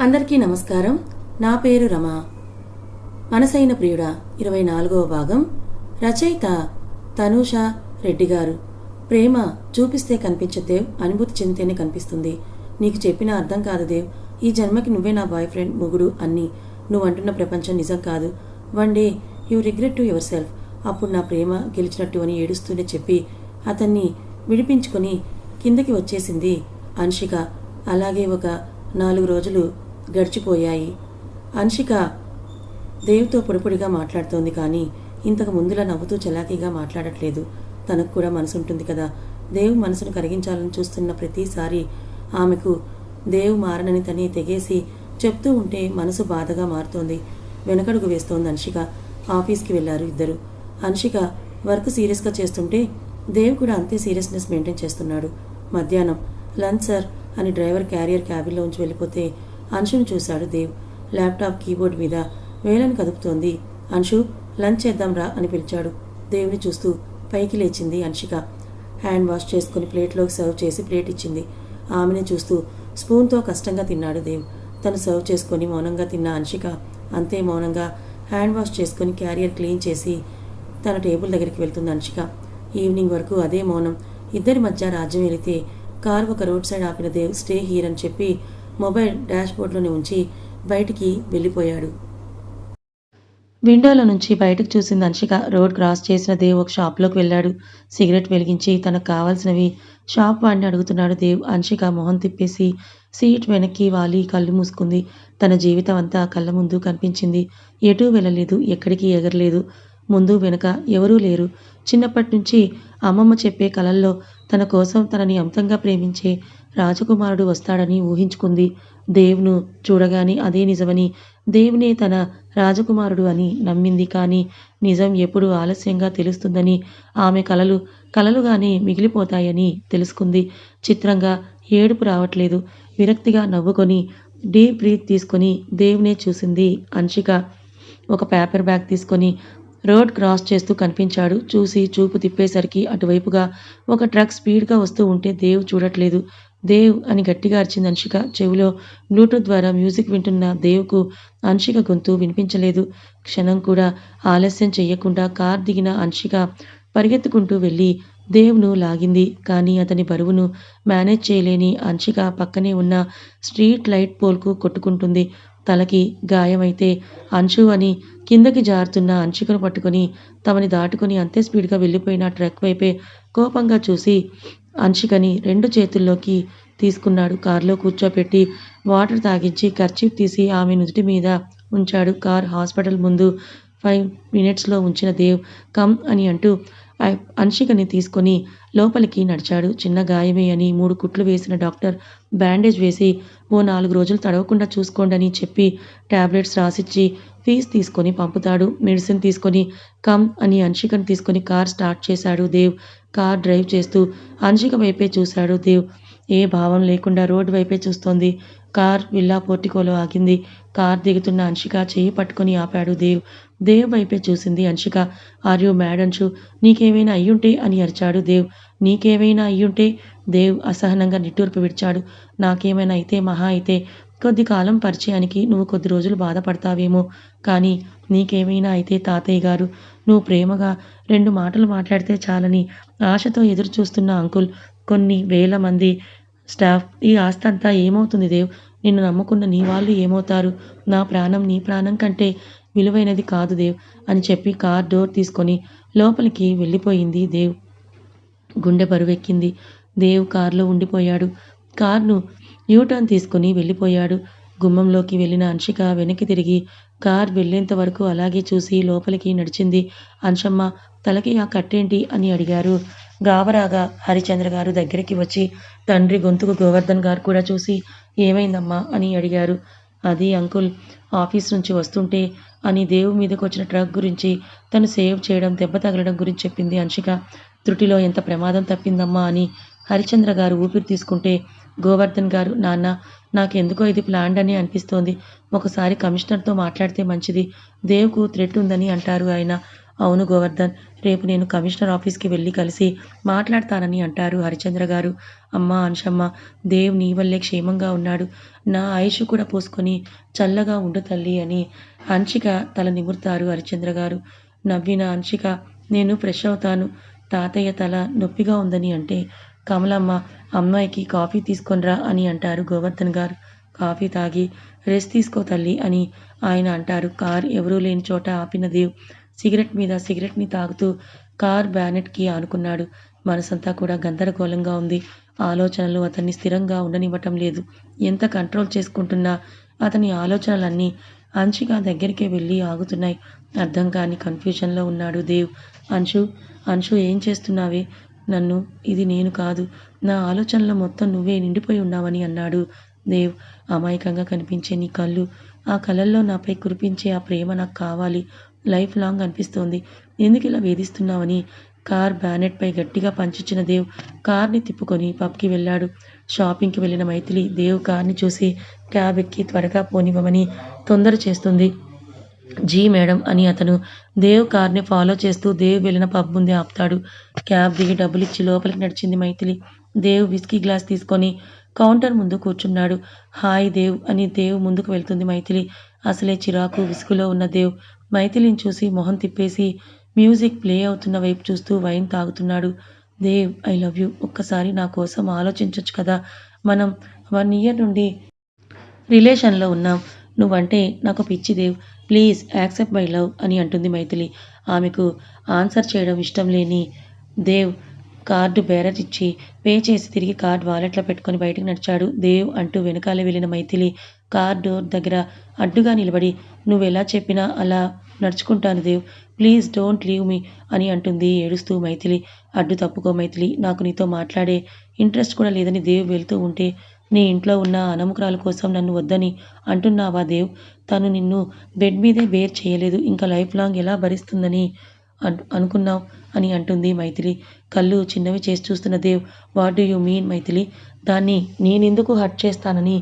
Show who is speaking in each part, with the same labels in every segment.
Speaker 1: అందరికీ నమస్కారం. నా పేరు రమ. మనసైన ప్రియుడ ఇరవై నాలుగవ భాగం. రచయిత తనూష రెడ్డి గారు. ప్రేమ చూపిస్తే కనిపించదేవ్ అనుభూతి చెందితేనే కనిపిస్తుంది. నీకు చెప్పిన అర్థం కాదు దేవ్. ఈ జన్మకి నువ్వే నా బాయ్ ఫ్రెండ్ మొగుడు అన్ని. నువ్వు అంటున్న ప్రపంచం నిజం కాదు. One day you regret to yourself. అప్పుడు నా ప్రేమ గెలిచినట్టు అని ఏడుస్తూనే చెప్పి అతన్ని విడిపించుకొని కిందకి వచ్చేసింది అన్షిక. అలాగే ఒక నాలుగు రోజులు గడిచిపోయాయి. అన్షిక దేవ్తో పొడిపొడిగా మాట్లాడుతోంది కానీ ఇంతకు ముందులా నవ్వుతూ చలాకీగా మాట్లాడట్లేదు. తనకు కూడా మనసుంటుంది కదా. దేవ్ మనసును కరిగించాలని చూస్తున్న ప్రతిసారి ఆమెకు దేవ్ మారనని తని తెగేసి చెప్తూ ఉంటే మనసు బాధగా మారుతోంది. వెనకడుగు వేస్తోంది అన్షిక. ఆఫీస్కి వెళ్ళారు ఇద్దరు. అన్షిక వర్క్ సీరియస్గా చేస్తుంటే దేవ్ కూడా అంతే సీరియస్నెస్ మెయింటైన్ చేస్తున్నాడు. మధ్యాహ్నం లంచ్ సార్ అని డ్రైవర్ క్యారియర్ క్యాబిన్లోంచి వెళ్ళిపోతే అంశును చూశాడు దేవ్. ల్యాప్టాప్ కీబోర్డ్ మీద వేలను కదుపుతోంది. అంశు లంచ్ చేద్దాంరా అని పిలిచాడు. దేవుని చూస్తూ పైకి లేచింది అన్షిక హ్యాండ్ వాష్ చేసుకుని ప్లేట్లోకి సర్వ్ చేసి ప్లేట్ ఇచ్చింది. ఆమెని చూస్తూ స్పూన్తో కష్టంగా తిన్నాడు దేవ్. తను సర్వ్ చేసుకొని మౌనంగా తిన్న అన్షిక అంతే మౌనంగా హ్యాండ్ వాష్ చేసుకొని క్యారియర్ క్లీన్ చేసి తన టేబుల్ దగ్గరికి వెళ్తుంది అన్షిక ఈవినింగ్ వరకు అదే మౌనం. ఇద్దరి మధ్య రాజ్యం వెళితే కారు ఒక రోడ్ సైడ్ ఆపిన దేవ్ స్టే హీర్ అని చెప్పి మొబైల్ డాష్బోర్డ్లోనే ఉంచి బయటికి వెళ్ళిపోయాడు. విండోలో నుంచి బయటకు చూసింది అన్షిక రోడ్ క్రాస్ చేసిన దేవ్ ఒక షాప్లోకి వెళ్ళాడు. సిగరెట్ వెలిగించి తనకు కావాల్సినవి షాప్ వాడిని అడుగుతున్నాడు దేవ్. అన్షిక మొహం తిప్పేసి సీట్ వెనక్కి వాలి కళ్ళు మూసుకుంది. తన జీవితం అంతా కళ్ళ ముందు కనిపించింది. ఎటూ వెళ్ళలేదు ఎక్కడికి ఎగరలేదు. ముందు వెనుక ఎవరూ లేరు. చిన్నప్పటి నుంచి అమ్మమ్మ చెప్పే కలల్లో తన కోసం తనని అమితంగా ప్రేమించే రాజకుమారుడు వస్తాడని ఊహించుకుంది. దేవ్ను చూడగానే అదే నిజమని దేవునే తన రాజకుమారుడు అని నమ్మింది. కానీ నిజం ఎప్పుడు ఆలస్యంగా తెలుస్తుందని ఆమె కలలు కలలుగానే మిగిలిపోతాయని తెలుసుకుంది. చిత్రంగా ఏడుపు రావట్లేదు. విరక్తిగా నవ్వుకొని డీప్ బ్రీత్ తీసుకొని దేవునే చూసింది అంశిక. ఒక పేపర్ బ్యాగ్ తీసుకొని రోడ్ క్రాస్ చేస్తూ కనిపించాడు. చూసి చూపు తిప్పేసరికి అటువైపుగా ఒక ట్రక్ స్పీడ్గా వస్తూ ఉంటే దేవ్ చూడట్లేదు. దేవ్ అని గట్టిగా అరిచింది అన్షిక. చెవిలో బ్లూటూత్ ద్వారా మ్యూజిక్ వింటున్న దేవ్కు అన్షిక గొంతు వినిపించలేదు. క్షణం కూడా ఆలస్యం చెయ్యకుండా కార్ దిగిన అన్షిక పరిగెత్తుకుంటూ వెళ్ళి దేవ్ను లాగింది. కానీ అతని బరువును మేనేజ్ చేయలేని అన్షిక పక్కనే ఉన్న స్ట్రీట్ లైట్ పోల్కు కొట్టుకుంటుంది. తలకి గాయమైతే అంశు అని కిందకి జారుతున్న అంశికను పట్టుకొని తమని దాటుకొని అంతే స్పీడ్గా వెళ్ళిపోయిన ట్రక్ వైపే కోపంగా చూసి అంశికని రెండు చేతుల్లోకి తీసుకున్నాడు. కారులో కూర్చోపెట్టి వాటర్ తాగించి ఖర్చీఫ్ తీసి ఆమె నుదుటి మీద ఉంచాడు. కార్ హాస్పిటల్ ముందు ఫైవ్ మినిట్స్లో ఉంచిన దేవ్ కమ్ అని అంటూ అంశికని అన్షికని తీసుకొని లోపలికి నడిచాడు. చిన్న గాయమే అని మూడు కుట్లు వేసిన డాక్టర్ బ్యాండేజ్ వేసి ఓ నాలుగు రోజులు తడవకుండా చూసుకోండి చెప్పి టాబ్లెట్స్ రాసిచ్చి ఫీజు తీసుకొని పంపుతాడు. మెడిసిన్ తీసుకొని కమ్ అని అంశికను తీసుకొని కార్ స్టార్ట్ చేశాడు దేవ్. కార్ డ్రైవ్ చేస్తూ అన్షిక వైపే చూశాడు దేవ్. ఏ భావం లేకుండా రోడ్డు వైపే చూస్తోంది. కార్ విల్లా పోర్టికోలో ఆగింది. కార్ దిగుతున్న అంశిక చేయి పట్టుకుని ఆపాడు దేవ్. దేవ్ వైపే చూసింది Anshika are you mad Anshu నీకేమైనా అయ్యుంటే అని అరిచాడు దేవ్. నీకేమైనా అయ్యుంటే? దేవ్ అసహనంగా నిట్టూర్పు విడిచాడు. నాకేమైనా అయితే మహా అయితే కొద్ది కాలం పరిచయానికి నువ్వు కొద్ది రోజులు బాధపడతావేమో. కానీ నీకేమైనా అయితే తాతయ్య గారు నువ్వు ప్రేమగా రెండు మాటలు మాట్లాడితే చాలని ఆశతో ఎదురు చూస్తున్న అంకుల్ కొన్ని వేల మంది స్టాఫ్ ఈ ఆస్తి అంతా ఏమవుతుంది దేవ్? నిన్ను నమ్ముకున్న నీ వాళ్ళు ఏమవుతారు? నా ప్రాణం నీ ప్రాణం కంటే విలువైనది కాదు దేవ్ అని చెప్పి కార్ డోర్ తీసుకొని లోపలికి వెళ్ళిపోయింది దేవ్. గుండె బరువెక్కింది. దేవ్ కారులో ఉండిపోయాడు. కార్ను యూటర్న్ తీసుకుని వెళ్ళిపోయాడు. గుమ్మంలోకి వెళ్ళిన అంశిక వెనక్కి తిరిగి కార్ వెళ్ళేంత వరకు అలాగే చూసి లోపలికి నడిచింది. అంశమ్మ తలకి ఆ కట్టేంటి అని అడిగారు. గావరాగా హరిచంద్ర గారు దగ్గరికి వచ్చి తండ్రి గొంతుకు గోవర్ధన్ గారు కూడా చూసి ఏమైందమ్మా అని అడిగారు. అది అంకుల్ ఆఫీస్ నుంచి వస్తుంటే అని దేవు మీదకి వచ్చిన ట్రక్ గురించి తను సేవ్ చేయడం దెబ్బ తగలడం గురించి చెప్పింది అంశిక. త్రుటిలో ఎంత ప్రమాదం తప్పిందమ్మా అని హరిచంద్ర గారు ఊపిరి తీసుకుంటే గోవర్ధన్ గారు నాన్న నాకెందుకో ఇది ప్లాండ్ అని అనిపిస్తోంది. ఒకసారి కమిషనర్తో మాట్లాడితే మంచిది. దేవ్కు థ్రెట్ ఉందని అంటారు ఆయన. అవును గోవర్ధన్ రేపు నేను కమిషనర్ ఆఫీస్కి వెళ్ళి కలిసి మాట్లాడతానని అంటారు హరిచంద్ర గారు. అమ్మ అంశమ్మ దేవ్ నీ వల్లే క్షేమంగా ఉన్నాడు. నా ఆయుష్ కూడా పోసుకొని చల్లగా ఉండు తల్లి అని హన్షిక తల నిమురుతారు హరిచంద్ర గారు. నవ్విన హన్షిక నేను ఫ్రెష్ అవుతాను. తాతయ్య తల నొప్పిగా ఉందని అంటే కమలమ్మ అమ్మాయికి కాఫీ తీసుకొనిరా అని అంటారు గోవర్ధన్ గారు. కాఫీ తాగి రెస్ట్ తీసుకో తల్లి అని ఆయన అంటారు. కార్ ఎవరూ లేని చోట ఆపిన దేవ్ సిగరెట్ మీద సిగరెట్ని తాగుతూ కార్ బ్యానెట్కి ఆనుకున్నాడు. మనసంతా కూడా గందరగోళంగా ఉంది. ఆలోచనలు అతన్ని స్థిరంగా ఉండనివ్వటం లేదు. ఎంత కంట్రోల్ చేసుకుంటున్నా అతని ఆలోచనలన్నీ అంశిగా దగ్గరికి వెళ్ళి ఆగుతున్నాయి. అర్థం కాని కన్ఫ్యూజన్లో ఉన్నాడు దేవ్. అంశు అంశు ఏం చేస్తున్నావే? నన్ను ఇది నేను కాదు. నా ఆలోచనలో మొత్తం నువ్వే నిండిపోయి ఉన్నావని అన్నాడు. దేవ్ అమాయకంగా కనిపించే నీ కళ్ళు. ఆ కళల్లో నాపై కురిపించే ఆ ప్రేమ నాకు కావాలి. లైఫ్ లాంగ్ అనిపిస్తోంది. ఎందుకు ఇలా వేధిస్తున్నావని? కార్ బ్యానెట్పై గట్టిగా పంచిచ్చిన దేవ్ కార్ని తిప్పుకొని పబ్కి వెళ్ళాడు. షాపింగ్కి వెళ్ళిన మైథిలి దేవ్ కార్ని చూసి క్యాబ్ ఎక్కి త్వరగా పోనివ్వమని తొందర చేస్తుంది. జీ మేడం అని అతను దేవ్ కార్ని ఫాలో చేస్తూ దేవ్ వెళ్ళిన పబ్ ముందే ఆపుతాడు. క్యాబ్ దిగి డబ్బులిచ్చి లోపలికి నడిచింది మైథిలి. దేవ్ విస్కీ గ్లాస్ తీసుకొని కౌంటర్ ముందు కూర్చున్నాడు. హాయ్ దేవ్ అని దేవ్ ముందుకు వెళ్తుంది మైథిలి. అసలే చిరాకు విసుగులో ఉన్న దేవ్ మైథిలిని చూసి మొహం తిప్పేసి మ్యూజిక్ ప్లే అవుతున్న వైపు చూస్తూ వైన్ తాగుతున్నాడు. Dev I love you. ఒక్కసారి నా కోసం ఆలోచించవచ్చు కదా. మనం వన్ ఇయర్ నుండి రిలేషన్లో ఉన్నాం. నువ్వంటే నాకు పిచ్చి Dev. Please accept my love అని అంటుంది మైథిలి. ఆమెకు ఆన్సర్ చేయడం ఇష్టం లేని దేవ్ కార్డు బేరర్ ఇచ్చి పే చేసి తిరిగి కార్డు వాలెట్లో పెట్టుకొని బయటకు నడిచాడు. దేవ్ అంటూ వెనకాల వెళ్ళిన మైథిలి కార్ డోర్ దగ్గర అడ్డుగా నిలబడి నువ్వు ఎలా చెప్పినా అలా నడుచుకుంటాను Dev. Please don't leave me అని అంటుంది ఏడుస్తూ మైథిలి. అడ్డు తప్పుకో మైథిలి. నాకు నీతో మాట్లాడే ఇంట్రెస్ట్ కూడా లేదని దేవ్ వెళ్తూ ఉంటే నీ ఇంట్లో ఉన్న అనముకురాల కోసం నన్ను వద్దని అంటున్నావా దేవ్? తను నిన్ను బెడ్ మీదే బేర్ చేయలేదు ఇంకా లైఫ్ లాంగ్ ఎలా భరిస్తుందని అనుకున్నావు? అని అంటుంది మైథిలి. కళ్ళు చిన్నవి చేసి చూస్తున్న Dev what do you mean Maithili? దాన్ని నేనెందుకు హర్ట్ చేస్తానని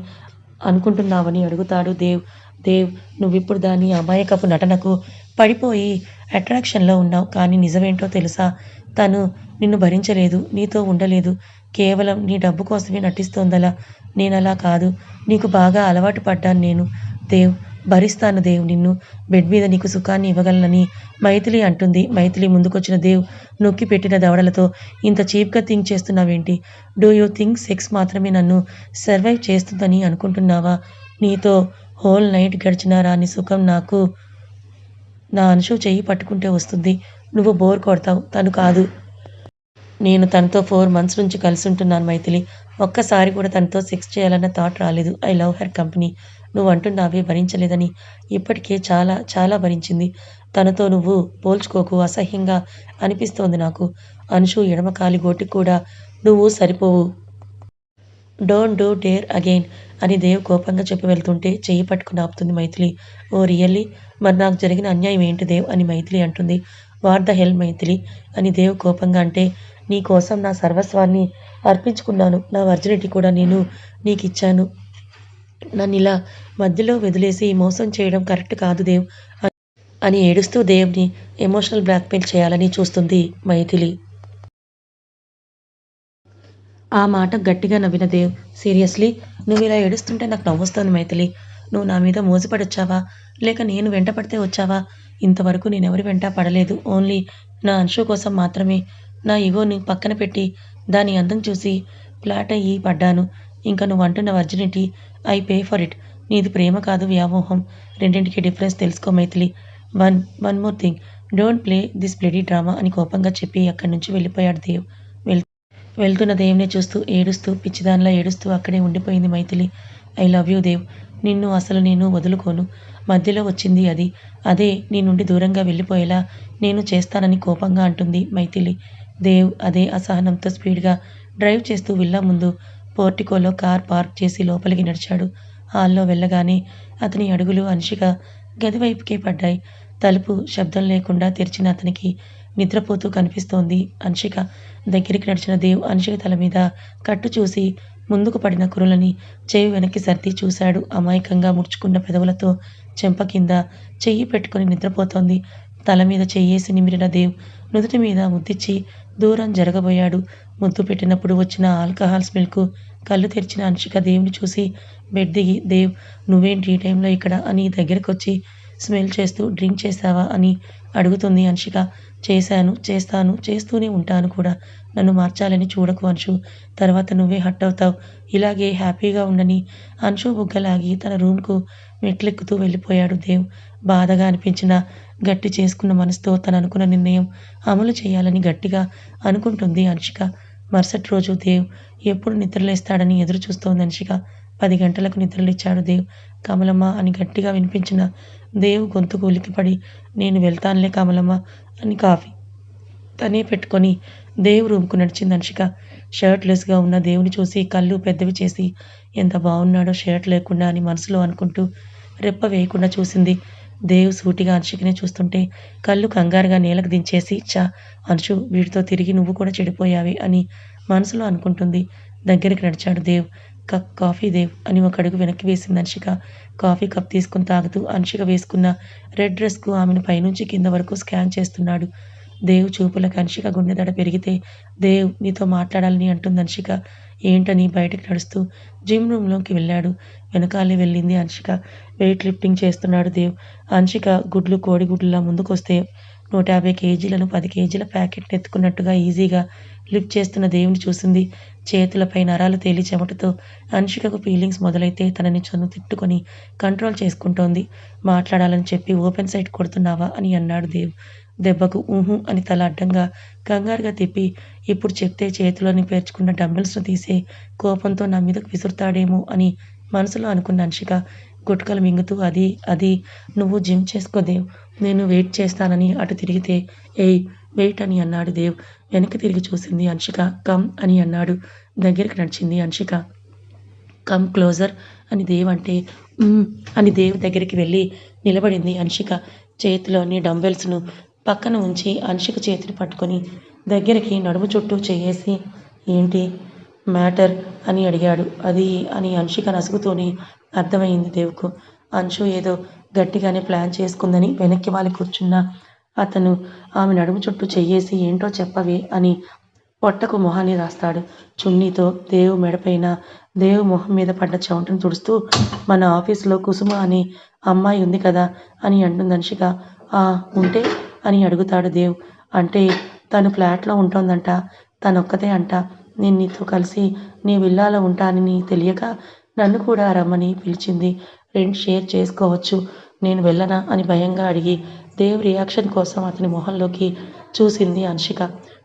Speaker 1: అనుకుంటున్నావని అడుగుతాడు దేవ్. దేవ్ నువ్విప్పుడు దాని అమాయకపు నటనకు పడిపోయి అట్రాక్షన్లో ఉన్నావు కానీ నిజమేంటో తెలుసా? తను నిన్ను భరించలేదు నీతో ఉండలేదు. కేవలం నీ డబ్బు కోసమే నటిస్తోందలా. నేను అలా కాదు. నీకు బాగా అలవాటు పడ్డాను నేను. దేవ్ భరిస్తాను దేవ్. నిన్ను బెడ్ మీద నీకు సుఖాన్ని ఇవ్వగలనని మైథిలి అంటుంది. మైథిలి ముందుకొచ్చిన దేవ్ నొక్కి పెట్టిన దవడలతో ఇంత చీప్గా థింక్ చేస్తున్నావేంటి? డూ యూ థింక్ సెక్స్ మాత్రమే నన్ను సర్వైవ్ చేస్తుందని అనుకుంటున్నావా? నీతో హోల్ నైట్ గడిచిన రాని సుఖం నాకు నా అనుషు చెయ్యి పట్టుకుంటే వస్తుంది. నువ్వు బోర్ కొడతావు. తను కాదు. నేను తనతో ఫోర్ మంత్స్ నుంచి కలిసి ఉంటున్నాను మైథిలి. ఒక్కసారి కూడా తనతో సెక్స్ చేయాలన్న థాట్ రాలేదు. ఐ లవ్ హర్ కంపెనీ నువ్వు అంటున్నావే భరించలేదని. ఇప్పటికే చాలా చాలా భరించింది. తనతో నువ్వు పోల్చుకోకు అసహ్యంగా అనిపిస్తోంది నాకు. అనుషు ఎడమ కాలి గోటికి కూడా నువ్వు సరిపోవు. డోంట్ డూ డేర్ అగైన్ అని దేవ్ కోపంగా చెప్పి వెళ్తుంటే చెయ్యి పట్టుకుని ఆపుతుంది మైథిలి. ఓ రియల్లీ? మరి నాకు జరిగిన అన్యాయం ఏంటి దేవ్? అని మైథిలి అంటుంది. What the hell Maithili? అని దేవ్ కోపంగా అంటే నీ కోసం నా సర్వస్వాన్ని అర్పించుకున్నాను. నా వర్జినిటీ కూడా నేను నీకు ఇచ్చాను నన్ను ఇలా మధ్యలో వదిలేసి మోసం చేయడం కరెక్ట్ కాదు దేవ్ అని ఏడుస్తూ దేవ్ని ఎమోషనల్ బ్లాక్మెయిల్ చేయాలని చూస్తుంది మైథిలి. ఆ మాట గట్టిగా నవ్విన దేవ్ సీరియస్లీ నువ్వు ఇలా ఏడుస్తుంటే నాకు నవ్వొస్తుంది మైథిలి. నువ్వు నా మీద మోసపడొచ్చావా? లేక నేను వెంట పడితే వచ్చావా? ఇంతవరకు నేనెవరి వెంట పడలేదు. ఓన్లీ నా అంశు కోసం మాత్రమే నా ఇగోని పక్కన పెట్టి దాని అందం చూసి ఫ్లాట్ అయ్యి పడ్డాను. ఇంకా నువ్వు అంటున్న virginity I pay for it. నీది ప్రేమ కాదు వ్యామోహం. రెండింటికి డిఫరెన్స్ తెలుసుకో Maithili. One one more thing. Don't play this bloody drama అని కోపంగా చెప్పి అక్కడి నుంచి వెళ్ళిపోయాడు దేవ్. వెళ్ వెళ్తున్న దేవ్ని చూస్తూ ఏడుస్తూ పిచ్చిదానిలా ఏడుస్తూ అక్కడే ఉండిపోయింది Maithili. I love you Dev. నిన్ను అసలు నేను వదులుకోను. మధ్యలో వచ్చింది అది. అదే నీ నుండి దూరంగా వెళ్ళిపోయేలా నేను చేస్తానని కోపంగా అంటుంది మైథిలి. దేవ్ అదే అసహనంతో స్పీడ్గా డ్రైవ్ చేస్తూ విల్లా ముందు పోర్టికోలో కార్ పార్క్ చేసి లోపలికి నడిచాడు. హాల్లో వెళ్ళగానే అతని అడుగులు అనుషిక గది వైపుకే పడ్డాయి. తలుపు శబ్దం లేకుండా తెరిచిన అతనికి నిద్రపోతూ కనిపిస్తోంది అన్షిక. దగ్గరికి నడిచిన దేవ్ అన్షిక తల మీద కట్టు చూసి ముందుకు పడిన కురులని చెయ్యి వెనక్కి సర్ది చూశాడు. అమాయకంగా ముడుచుకున్న పెదవులతో చెంప కింద చెయ్యి పెట్టుకుని నిద్రపోతోంది. తల మీద చెయ్యేసి నిమిరిన దేవ్ నుదుటి మీద ముద్దిచ్చి దూరం జరగబోయాడు. ముద్దు పెట్టినప్పుడు వచ్చిన ఆల్కహాల్ స్మెల్కు కళ్ళు తెరిచిన అంశిక దేవుని చూసి బెడ్ దిగి దేవ్ నువ్వేంటి ఈ టైంలో ఇక్కడ? అని దగ్గరకు వచ్చి స్మెల్ చేస్తూ డ్రింక్ చేస్తావా? అని అడుగుతుంది అంశిక చేశాను చేస్తాను చేస్తూనే ఉంటాను కూడా. నన్ను మార్చాలని చూడకు అంశు. తర్వాత నువ్వే హట్ అవుతావు. ఇలాగే హ్యాపీగా ఉండని అంశు బుగ్గలాగి తన రూమ్కు మెట్లెక్కుతూ వెళ్ళిపోయాడు దేవ్. బాధగా అనిపించిన గట్టి చేసుకున్న మనసుతో తను అనుకున్న నిర్ణయం అమలు చేయాలని గట్టిగా అనుకుంటుంది అంశిక మరుసటి రోజు దేవ్ ఎప్పుడు నిద్రలేస్తాడని ఎదురు చూస్తోంది అంశిక పది గంటలకు నిద్రలేచాడు దేవ్. కమలమ్మ అని గట్టిగా వినిపించిన దేవ్ గొంతు ఉలికిపడి నేను వెళ్తానులే కమలమ్మ అని కాఫీ తనే పెట్టుకొని దేవ్ రూమ్కు నడిచింది అంశిక షర్ట్ లెస్గా ఉన్న దేవుని చూసి కళ్ళు పెద్దవి చేసి ఎంత బాగున్నాడో షర్ట్ లేకుండా అని మనసులో అనుకుంటూ రెప్ప వేయకుండా చూసింది దేవ్ సూటిగా అంశుకినే చూస్తుంటే కళ్ళు కంగారుగా నేలకు దించేసి చా అంశు వీటితో తిరిగి నువ్వు కూడా చెడిపోయావి అని మనసులో అనుకుంటుంది. దగ్గరికి నడిచాడు దేవ్. కప్ కాఫీ దేవ్ అని ఒక అడుగు వెనక్కి వేసింది అన్షిక కాఫీ కప్ తీసుకుని తాగుతూ అన్షిక వేసుకున్న రెడ్ డ్రెస్కు ఆమెను పైనుంచి కింద వరకు స్కాన్ చేస్తున్నాడు. దేవ్ చూపులకు అంశిక గుండెదడ పెరిగితే దేవ్ నీతో మాట్లాడాలని అంటుంది అన్షిక. ఏంటని బయటకు నడుస్తూ జిమ్ రూమ్లోకి వెళ్ళాడు. వెనకాలే వెళ్ళింది అంశిక. వెయిట్ లిఫ్టింగ్ చేస్తున్నాడు దేవ్. అంశిక గుడ్లు కోడిగుడ్లా ముందుకొస్తే నూట యాభై కేజీలను పది కేజీల ప్యాకెట్ ఎత్తుకున్నట్టుగా ఈజీగా లిఫ్ట్ చేస్తున్న దేవుని చూసింది. చేతులపై నరాలు తేలి చెమటతో అంశికకు ఫీలింగ్స్ మొదలైతే తనని చను తిట్టుకొని కంట్రోల్ చేసుకుంటోంది. మాట్లాడాలని చెప్పి ఓపెన్ సైట్ కొడుతున్నావా అని అన్నాడు దేవ్. దెబ్బకు ఊహు అని తల అడ్డంగా కంగారుగా తిప్పి ఇప్పుడు చెప్తే చేతిలోని పేర్చుకున్న డంబెల్స్ను తీసే కోపంతో నా మీదకు విసురుతాడేమో అని మనసులో అనుకున్న అంశిక గుట్కలు మింగుతూ అది అది నువ్వు జిమ్ చేసుకో దేవ్. నేను వెయిట్ చేస్తానని అటు తిరిగితే ఏయ్ వెయిట్ అని అన్నాడు దేవ్. వెనక్కి తిరిగి చూసింది అంశిక కమ్ అని అన్నాడు. దగ్గరికి నడిచింది అంశిక కమ్ క్లోజర్ అని దేవ్ అంటే అని దేవ్ దగ్గరికి వెళ్ళి నిలబడింది అంశిక చేతిలోని డంబెల్స్ను పక్కన ఉంచి అన్షిక చేతిని పట్టుకొని దగ్గరికి నడుము చుట్టూ చేయేసి ఏంటి మ్యాటర్? అని అడిగాడు. అది అని అన్షిక నసుగుతూనే అర్థమైంది దేవుకు. అంశు ఏదో గట్టిగానే ప్లాన్ చేసుకుందని వెనక్కి వాలి కూర్చున్న. అతను ఆమె నడుము చుట్టూ చెయ్యేసి ఏంటో చెప్పవే అని పొట్టకు మొహాన్ని రాస్తాడు. చున్నీతో దేవు మెడపైన దేవు మొహం మీద పడ్డ చౌంటను తుడుస్తూ మన ఆఫీసులో కుసుమ అని అమ్మాయి ఉంది కదా అని అంటుంది అంశిక ఆ ఉంటే అని అడుగుతాడు దేవ్. అంటే తను ఫ్లాట్లో ఉంటోందంట తనొక్కతే అంట. నేను నీతో కలిసి నీ విల్లాలో ఉంటానని తెలియక నన్ను కూడా రమ్మని పిలిచింది. రెంట్ షేర్ చేసుకోవచ్చు. నేను వెళ్ళనా అని భయంగా అడిగి దేవ్ రియాక్షన్ కోసం అతని మొహంలోకి చూసింది అన్షిక.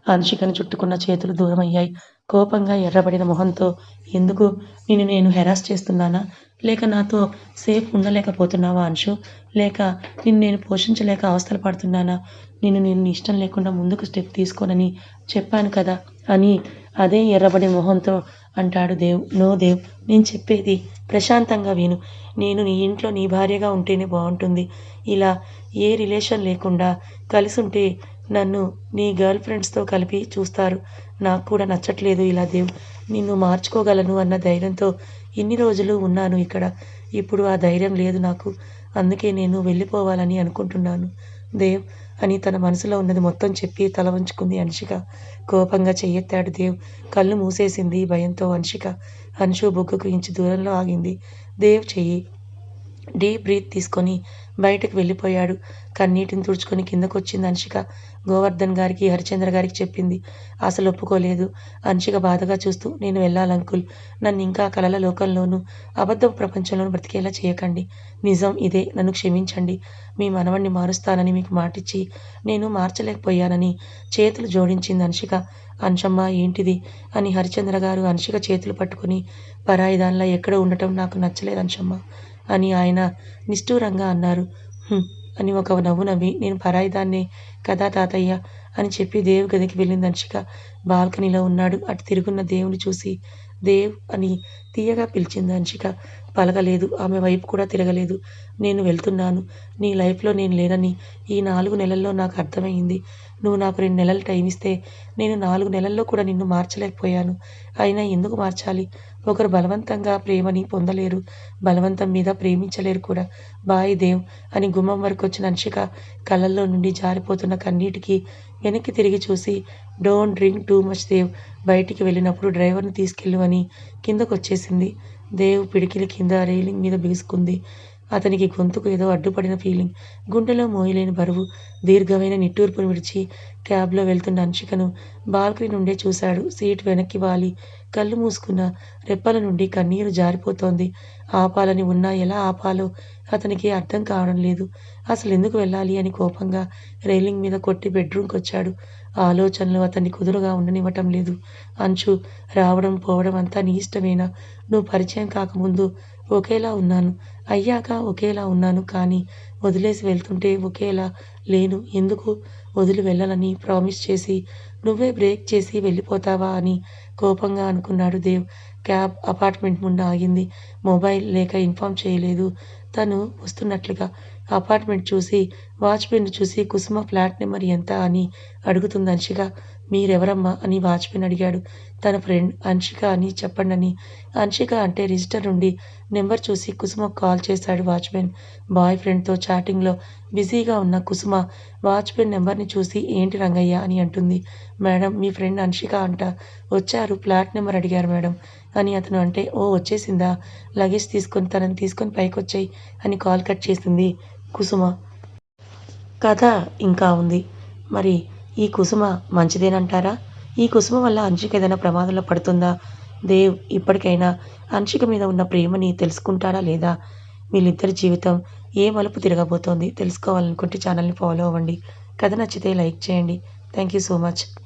Speaker 1: అంశికను చుట్టుకున్న చేతులు దూరమయ్యాయి. కోపంగా ఎర్రబడిన మొహంతో ఎందుకు? నిన్ను నేను హెరాస్ చేస్తున్నానా? లేక నాతో సేఫ్ ఉండలేకపోతున్నావా అంశు? లేక నిన్ను నేను పోషించలేక అవస్థలు పడుతున్నానా? నిన్ను నేను ఇష్టం లేకుండా ముందుకు స్టెప్ తీసుకోనని చెప్పాను కదా అని అదే ఎర్రబడి మొహంతో అంటాడు దేవ్. నో దేవ్ నేను చెప్పేది ప్రశాంతంగా విను. నేను నీ ఇంట్లో నీ భార్యగా ఉంటేనే బాగుంటుంది. ఇలా ఏ రిలేషన్ లేకుండా కలిసి ఉంటే నన్ను నీ గర్ల్ ఫ్రెండ్స్తో కలిపి చూస్తారు. నాకు కూడా నచ్చట్లేదు ఇలా దేవ్. నిన్ను మార్చుకోగలను అన్న ధైర్యంతో ఇన్ని రోజులు ఉన్నాను ఇక్కడ. ఇప్పుడు ఆ ధైర్యం లేదు నాకు. అందుకే నేను వెళ్ళిపోవాలని అనుకుంటున్నాను. దేవ్ అని తన మనసులో ఉన్నది మొత్తం చెప్పి తల వంచుకుంది అంశిక కోపంగా చెయ్యెత్తాడు దేవ్. కళ్ళు మూసేసింది భయంతో అంశిక అంశు బొగ్గుకు ఇంచు దూరంలో ఆగింది. దేవ్ చెయ్యి. డీప్ బ్రీత్ తీసుకొని బయటకు వెళ్ళిపోయాడు. కన్నీటిని తుడుచుకొని కిందకొచ్చింది అంశిక గోవర్ధన్ గారికి హరిచంద్ర గారికి చెప్పింది. అసలు ఒప్పుకోలేదు. అంశిక బాధగా చూస్తూ నేను వెళ్ళాలంకుల్ నన్ను ఇంకా కలల లోకంలోనూ అబద్ధపు ప్రపంచంలోనూ బ్రతికేలా చేయకండి. నిజం ఇదే. నన్ను క్షమించండి. మీ మనవణ్ణి మారుస్తానని మీకు మాటిచ్చి నేను మార్చలేకపోయానని చేతులు జోడించింది అంశిక అంశమ్మ ఏంటిది? అని హరిచంద్ర గారు అంశిక చేతులు పట్టుకుని పరాయి దానిలా ఎక్కడ ఉండటం నాకు నచ్చలేదు అంశమ్మ అని ఆయన నిష్ఠూరంగా అన్నారు. అని ఒక నవ్వు నవ్వి నేను పరాయిదాన్నే కదా తాతయ్య అని చెప్పి దేవ్ గదికి వెళ్ళింది అంశిక బాల్కనీలో ఉన్నాడు. అటు తిరుగున్న దేవుని చూసి దేవ్ అని తీయగా పిలిచింది అంశిక పలకలేదు. ఆమె వైపు కూడా తిరగలేదు. నేను వెళ్తున్నాను. నీ లైఫ్లో నేను లేనని ఈ నాలుగు నెలల్లో నాకు అర్థమైంది. నువ్వు నాకు రెండు నెలలు టైం ఇస్తే నేను నాలుగు నెలల్లో కూడా నిన్ను మార్చలేకపోయాను. అయినా ఎందుకు మార్చాలి? ఒకరు బలవంతంగా ప్రేమని పొందలేరు బలవంతం మీద ప్రేమించలేరు కూడా. బాయ్ దేవ్ అని గుమ్మం వరకు వచ్చిన అంశిక కళ్ళల్లో నుండి జారిపోతున్న కన్నీటికి వెనక్కి తిరిగి చూసి don't drink too much Dev బయటికి వెళ్ళినప్పుడు డ్రైవర్ని తీసుకెళ్ళు అని కిందకు వచ్చేసింది దేవ్ పిడికిలి కింద రైలింగ్ మీద బిగుసుకుంది. అతనికి గొంతుకు ఏదో అడ్డుపడిన ఫీలింగ్ గుండెలో మోయలేని బరువు దీర్ఘమైన నిట్టూర్పును విడిచి క్యాబ్లో వెళ్తున్న అంశికను బాల్కనీ నుండే చూశాడు. సీట్ వెనక్కి వాలి. కళ్ళు మూసుకున్న రెప్పల నుండి కన్నీరు జారిపోతోంది. ఆపాలని ఉన్నా ఎలా ఆపాలో అతనికి అర్థం కావడం లేదు. అసలు ఎందుకు వెళ్ళాలి అని కోపంగా రైలింగ్ మీద కొట్టి బెడ్రూమ్కి వచ్చాడు. ఆలోచనలు అతన్ని కుదురుగా ఉండనివ్వటం లేదు. అంచు రావడం పోవడం అంతా నీ ఇష్టమేనా? నువ్వు పరిచయం కాకముందు ఒకేలా ఉన్నాను. అయ్యాక ఒకేలా ఉన్నాను కానీ వదిలేసి వెళ్తుంటే ఒకేలా లేను. ఎందుకు వదిలి వెళ్ళాలని ప్రామిస్ చేసి నువ్వే బ్రేక్ చేసి వెళ్ళిపోతావా అని కోపంగా అనుకున్నాడు దేవ్. క్యాబ్ అపార్ట్మెంట్ ముందు ఆగింది. మొబైల్ లేక ఇన్ఫామ్ చేయలేదు. తను వస్తున్నట్లుగా అపార్ట్మెంట్ చూసి వాచ్మెన్ చూసి కుసుమ ఫ్లాట్ నెంబర్ ఎంత అని అడుగుతుంది అంశిగా మీరెవరమ్మా అని వాచ్మెన్ అడిగాడు. తన ఫ్రెండ్ అంశిక అని చెప్పండని. అంశిక అంటే రిజిస్టర్ నుండి నెంబర్ చూసి కుసుమ కాల్ చేశాడు వాచ్మెన్ బాయ్ ఫ్రెండ్తో చాటింగ్లో బిజీగా ఉన్న కుసుమ వాచ్మెన్ నెంబర్ని చూసి ఏంటి రంగయ్య అని అంటుంది. మేడం మీ ఫ్రెండ్ అంశిక అంట. వచ్చారు ఫ్లాట్ నెంబర్ అడిగారు మేడం. అని అతను అంటే ఓ వచ్చేసిందా? లగేజ్ తీసుకొని తనని తీసుకొని పైకి వచ్చాయి అని కాల్ కట్ చేసింది కుసుమ. కథ ఇంకా ఉంది. మరి ఈ కుసుమ మంచిదేనంటారా? ఈ కుసుమ వల్ల అంశిక ఏదైనా ప్రమాదంలో పడుతుందా? దేవ్ ఇప్పటికైనా అంశిక మీద ఉన్న ప్రేమని తెలుసుకుంటాడా లేదా? వీళ్ళిద్దరి జీవితం ఏ మలుపు తిరగబోతోంది తెలుసుకోవాలనుకుంటే ఛానల్ని ఫాలో అవ్వండి. కథ నచ్చితే లైక్ చేయండి. Thank you so much.